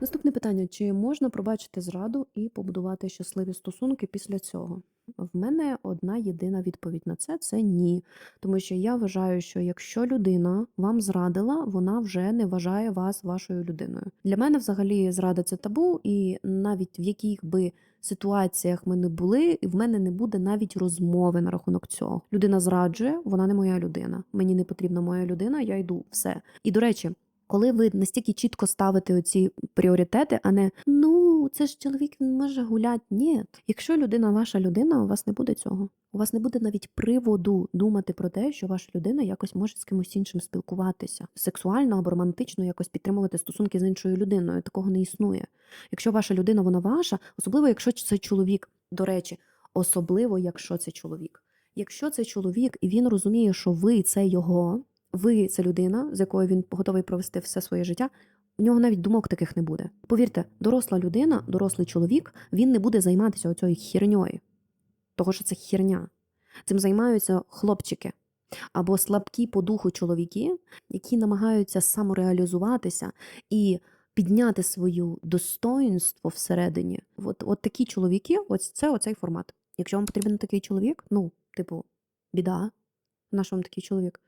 Наступне питання: чи можна пробачити зраду і побудувати щасливі стосунки після цього? В мене одна єдина відповідь на це це ні. Тому що я вважаю, що якщо людина вам зрадила, вона вже не вважає вас вашою людиною. Для мене взагалі зрада це табу, і навіть в яких би ситуаціях ми не були, в мене не буде навіть розмови на рахунок цього. Людина зраджує, вона не моя людина. Мені не потрібна моя людина, я йду. Все. І до речі. Коли ви настільки чітко ставите оці пріоритети, а не ну це ж чоловік він може гуляти. Ні, якщо людина ваша людина, у вас не буде цього. У вас не буде навіть приводу думати про те, що ваша людина якось може з кимось іншим спілкуватися, сексуально або романтично якось підтримувати стосунки з іншою людиною. Такого не існує. Якщо ваша людина, вона ваша, особливо якщо це чоловік. До речі, особливо якщо це чоловік. Якщо це чоловік і він розуміє, що ви це його, ви це людина, з якою він готовий провести все своє життя. У нього навіть думок таких не буде. Повірте, доросла людина, дорослий чоловік, він не буде займатися оцією херньою. Того, що це херня. Цим займаються хлопчики або слабкі по духу чоловіки, які намагаються самореалізуватися і підняти свою достоїнство всередині. От, от такі чоловіки, ось це оцей формат. Якщо вам потрібен такий чоловік, ну, типу, біда, наш вам такий чоловік.